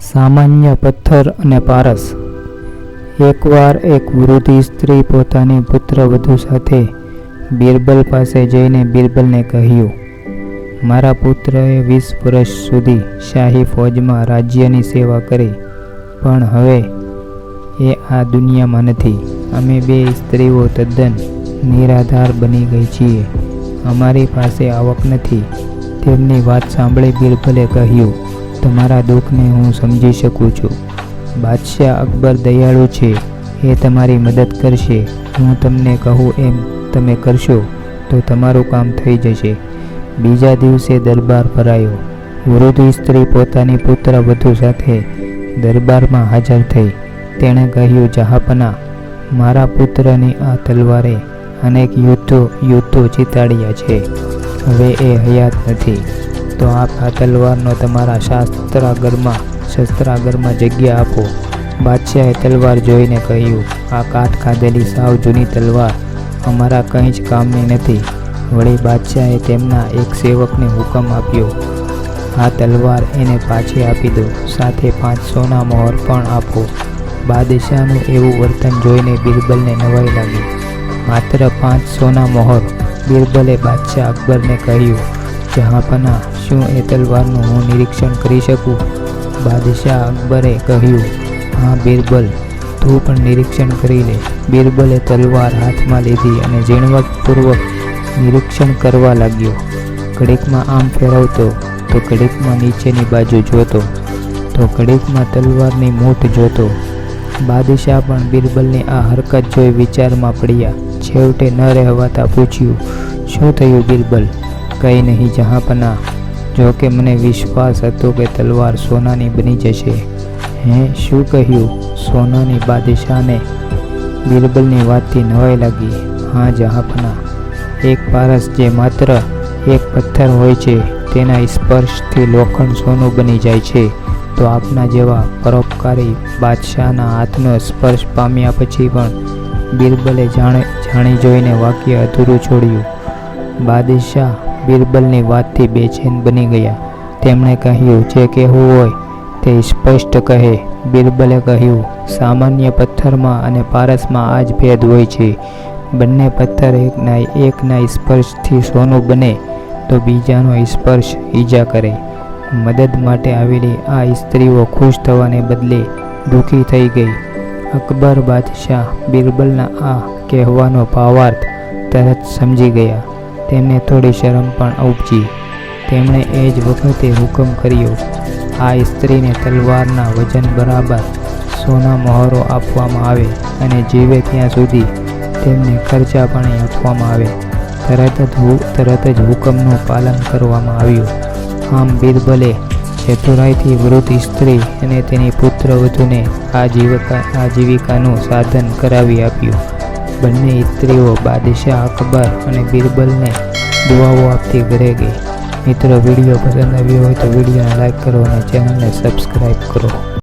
સામાન્ય પથ્થર અને પારસ. એકવાર એક વૃદ્ધિ સ્ત્રી પોતાની પુત્રવધુ સાથે બિરબલ પાસે જઈને બિરબલને કહ્યું, મારા પુત્રએ વીસ વર્ષ સુધી શાહી ફૌજમાં રાજ્યની સેવા કરી, પણ હવે એ આ દુનિયામાં નથી. અમે બે સ્ત્રીઓ તદ્દન નિરાધાર બની ગઈ છીએ. અમારી પાસે આવક નથી. તેમની વાત સાંભળી બિરબલે કહ્યું તમારા દુઃખને હું સમજી શકું છું. બાદશાહ અકબર દયાળુ છે, એ તમારી મદદ કરશે. હું તમને કહું એમ તમે કરશો, તો તમારું કામ થઈ જશે. બીજા દિવસે દરબાર ભરાયો વૃદ્ધ સ્ત્રી પોતાની પુત્ર વધુ સાથે દરબારમાં હાજર થઈ. તેણે કહ્યું, જહાપના, મારા પુત્રની આ તલવારે અનેક યુદ્ધો યુદ્ધો જીતાડ્યા છે. હવે એ હયાત નથી. તો આપ આ તલવારનો તમારા શાસ્ત્રાગરમાં, શસ્ત્રાગરમાં જગ્યા આપો. બાદશાહે તલવાર જોઈને કહ્યું, આ કાઠ ખાધેલી સાવ જૂની તલવાર. અમારા કંઈ જ કામની નથી. વળી બાદશાહે તેમના એક સેવકને હુકમ આપ્યો, આ તલવાર એને પાછી આપી દો, સાથે પાંચસોના મોહર પણ આપો. બાદશાહનું એવું વર્તન જોઈને બિરબલને નવાઈ લાગી. માત્ર પાંચસોના મોહર, બિરબલે બાદશાહ અકબરને કહ્યું, જહાંપના શું એ તલવારનું હું નિરીક્ષણ કરી શકું? બાદશાહ અકબરે કહ્યું, હા, બિરબલ, તું પણ નિરીક્ષણ કરી લે. બિરબલે તલવાર હાથમાં લીધી અને ઝીણવટપૂર્વક નિરીક્ષણ કરવા લાગ્યો. ઘડીકમાં આમ ફેરવતો તો ઘડીકમાં નીચેની બાજુ જોતો, તો ઘડીકમાં તલવારની મૂઠ જોતો. બાદશાહ પણ બિરબલની આ હરકત જોઈ વિચારમાં પડ્યા. છેવટે ન રહેવાતા પૂછ્યું, શું થયું, બિરબલ? કંઈ નહીં, જહાંપના જો કે મને વિશ્વાસ હતો કે તલવાર સોનાની બની જશે. હે, શું કહ્યું? સોનાની બાદશાહને બિરબલની વાતથી નવાઈ લાગી. હા, જહાપના. એક પારસ જે માત્ર એક પથ્થર હોય છે, તેના સ્પર્શથી લોખંડ સોનું બની જાય છે. તો આપના જેવા પરોપકારી બાદશાહના હાથનો સ્પર્શ પામ્યા પછી પણ બિરબલે જાણે જાણી જોઈને વાક્ય અધૂરું છોડ્યું. બાદશાહ બિરબલની વાતથી બેચેન બની ગયા. તેમણે કહ્યું, જે કહેવું હોય તે સ્પષ્ટ કહે. બિરબલે કહ્યું, સામાન્ય પથ્થરમાં અને પારસમાં આ જ ભેદ હોય છે. બંને પથ્થર એકના એકના સ્પર્શથી સોનું બને તો બીજાનો સ્પર્શ ઈજા કરે. મદદ માટે આવેલી આ સ્ત્રીઓ ખુશ થવાને બદલે દુઃખી થઈ ગઈ. અકબર બાદશાહ બિરબલના આ કહેવાનો ભાવાર્થ તરત સમજી ગયા. તેમને થોડી શરમ પણ ઉપજી. તેમણે એ જ વખતે હુકમ કર્યો, આ સ્ત્રીને તલવારના વજન બરાબર સોના મહોરો આપવામાં આવે અને જીવે ત્યાં સુધી તેમને ખર્ચા પણ આપવામાં આવે. તરત જ તરત જ હુકમનું પાલન કરવામાં આવ્યું. આમ બિરબલે ચતુરાઈથી વૃદ્ધ સ્ત્રી અને તેની પુત્રવધૂને આજીવિકા આજીવિકાનું સાધન કરાવી આપ્યું. બંને સ્ત્રીઓ બાદશાહ અકબર અને બિરબલને દુઆઓ આપતી ઘરે ગઈ. મિત્રો, વીડિયો પસંદ આવ્યો હોય તો વિડીયોને લાઈક કરો અને ચેનલને સબસ્ક્રાઈબ કરો.